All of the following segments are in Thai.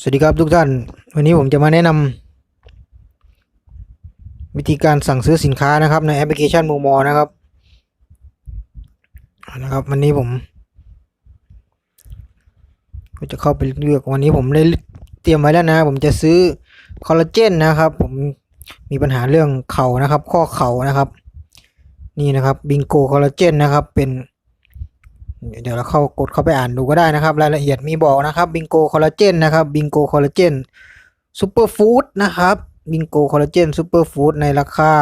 สวัสดีครับทุกท่าน วันนี้ผมจะมาแนะนำวิธีการสั่งซื้อสินค้านะครับ ในแอปพลิเคชันมูมอนะครับนะครับ วันนี้ผมก็จะเข้าไปเลือกวันนี้ผมได้เตรียมไว้แล้วนะ ผมจะซื้อคอลลาเจนนะครับ ผมมีปัญหาเรื่องเข่านะครับ ข้อเข่านะครับ นี่นะครับบิงโกคอลลาเจนนะครับ เป็น เดี๋ยวเราเข้ากดเข้าไปอ่านดูก็ได้นะครับ รายละเอียดมีบอกนะครับบิงโกคอลลาเจนนะครับบิงโกคอลลาเจนซูเปอร์ฟู้ดนะครับบิงโกคอลลาเจนซูเปอร์ฟู้ดในราคา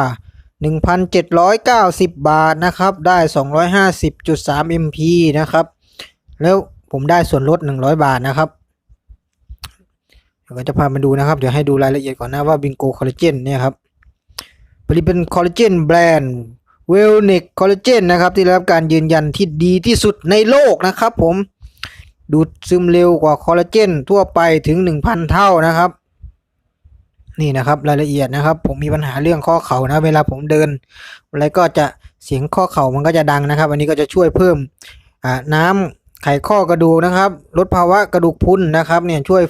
1,790 บาทนะครับ ได้ 250.3 mp นะครับ แล้วผมได้ส่วนลด 100 บาทนะครับเดี๋ยวจะพามาดูนะครับ เดี๋ยวให้ดูรายละเอียดก่อนนะว่าบิงโกคอลลาเจนเนี่ยครับผลิตเป็นคอลลาเจนแบรนด์ เวลเนกคอลลาเจนนะครับ ที่ได้รับการยืนยันที่ดีที่สุดในโลกนะครับผม ดูดซึมเร็วกว่าคอลลาเจนทั่วไปถึง 1,000 เท่านะครับ นี่นะครับรายละเอียดนะครับ ผมมีปัญหาเรื่องข้อเข่านะ เวลาผมเดิน อะไรก็จะเสียงข้อเข่ามันก็จะดังนะครับ อันนี้ก็จะช่วยเพิ่มน้ำไขข้อกระดูกนะครับ ลดภาวะกระดูกพุนนะครับ เนี่ยช่วย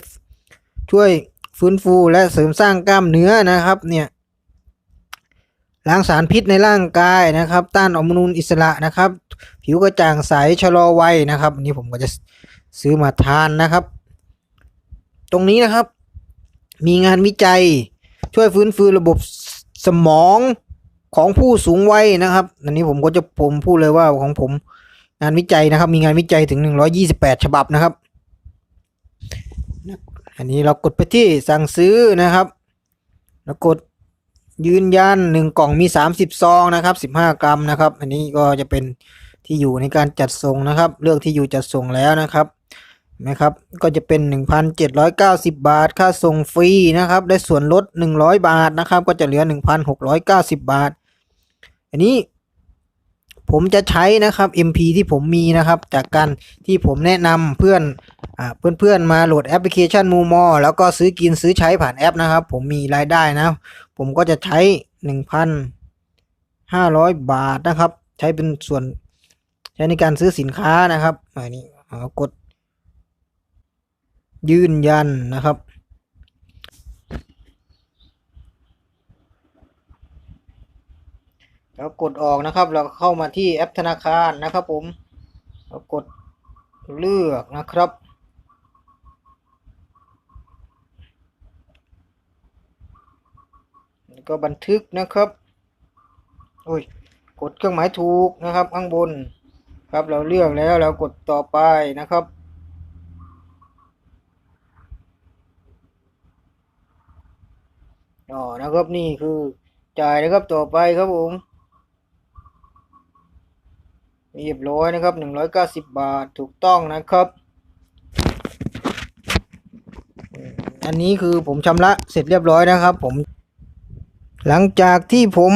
ช่วยฟื้นฟูและเสริมสร้างกล้ามเนื้อนะครับ เนี่ย ล้างสารพิษในร่างกายนะครับ ต้านอนุมูลอิสระนะครับ ผิวกระจ่างใสชะลอวัยนะครับอันนี้ผมก็จะซื้อมาทานนะครับ ตรงนี้นะครับ มีงานวิจัยช่วยฟื้นฟูระบบสมองของผู้สูงวัยนะครับอันนี้ผมก็จะผมพูดเลยว่าของผมงานวิจัยนะครับ มีงานวิจัยถึง 128 ฉบับนะครับ อันนี้เรากดไปที่สั่งซื้อนะครับ แล้วกด ยืนยันหนึ่งกล่องมีสามสิบซองนะครับสิบห้ากรัมนะครับ อันนี้ก็จะเป็นที่อยู่ในการจัดส่งนะครับ เลือกที่อยู่จัดส่งแล้วนะครับนะครับ ก็จะเป็น 1,790 บาท ค่าส่งฟรีนะครับ ได้ส่วนลด 100 บาทนะครับ ก็จะเหลือ 1,690 บาท อันนี้ ผมจะใช้นะครับ MP ที่ผมมีนะครับ จากการที่ผมแนะนำเพื่อนอ่าเพื่อนๆมาโหลดแอปพลิเคชันมูมอแล้วก็ซื้อกินซื้อใช้ผ่านแอปนะครับ ผมมีรายได้นะ ผมก็จะใช้ 1,500 บาทนะครับ ใช้เป็นส่วนใช้ในการซื้อสินค้านะครับอันนี้กด ยืนยันนะครับ แล้วกดออกนะครับ เราเข้ามาที่แอปธนาคารนะครับผมแล้วกดเลือกนะครับแล้วก็บันทึกนะครับโอ้ยกดเครื่องหมายถูกนะครับ ข้างบนครับเราเลือกแล้วเรากดต่อไปนะครับอ๋อนะครับนี่คือจ่ายนะครับต่อไปครับผม เรียบร้อยนะครับหนึ่งร้อยเก้าสิบบาทถูกต้องนะครับ อันนี้คือผมชำระเสร็จเรียบร้อยนะครับ ผม หลังจากที่ผม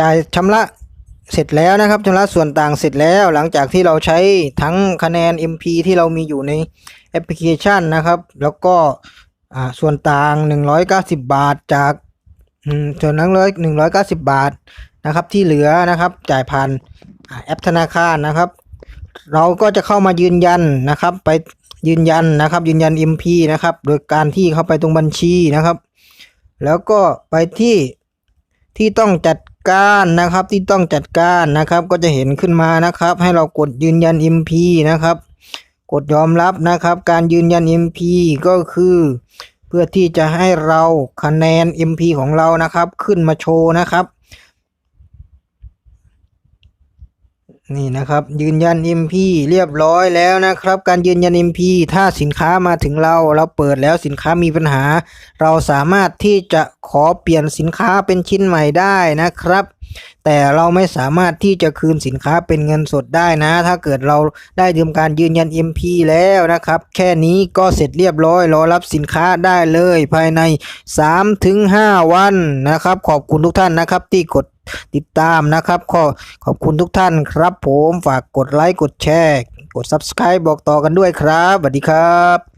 จ่ายชำระเสร็จแล้วนะครับชำระส่วนต่างเสร็จแล้ว หลังจากที่เราใช้ทั้งคะแนน MP ที่เรามีอยู่ในแอปพลิเคชันนะครับ แล้วก็ส่วนต่างหนึ่งร้อยเก้าสิบบาทจากส่วนนั้นร้อยหนึ่งร้อยเก้าสิบบาท นะครับที่เหลือนะครับจ่ายผ่านแอปธนาคารนะครับ เราก็จะเข้ามายืนยันนะครับ ไปยืนยันนะครับ ยืนยัน MP นะครับ โดยการที่เข้าไปตรงบัญชีนะครับ แล้วก็ไปที่ที่ต้องจัดการนะครับที่ต้องจัดการนะครับ ก็จะเห็นขึ้นมานะครับ ให้เรากดยืนยัน MP นะครับ กดยอมรับนะครับ การยืนยัน MP ก็คือเพื่อที่จะให้เราคะแนน MP ของเรานะครับ ขึ้นมาโชว์นะครับ นี่นะครับยืนยัน MP เรียบร้อยแล้วนะครับ การยืนยัน MP ถ้าสินค้ามาถึงเราเราเปิดแล้วสินค้ามีปัญหา เราสามารถที่จะขอเปลี่ยนสินค้าเป็นชิ้นใหม่ได้นะครับ แต่เราไม่สามารถที่จะคืนสินค้าเป็นเงินสดได้นะ ถ้าเกิดเราได้ทำการยืนยัน MP แล้วนะครับ แค่นี้ก็เสร็จเรียบร้อย รอรับสินค้าได้เลยภายใน 3-5 วันนะครับ ขอบคุณทุกท่านนะครับที่กดติดตามนะครับขอขอบคุณทุกท่านครับผมฝากกดไลค์ กดแชร์ กด Subscribe บอกต่อกันด้วยครับสวัสดีครับ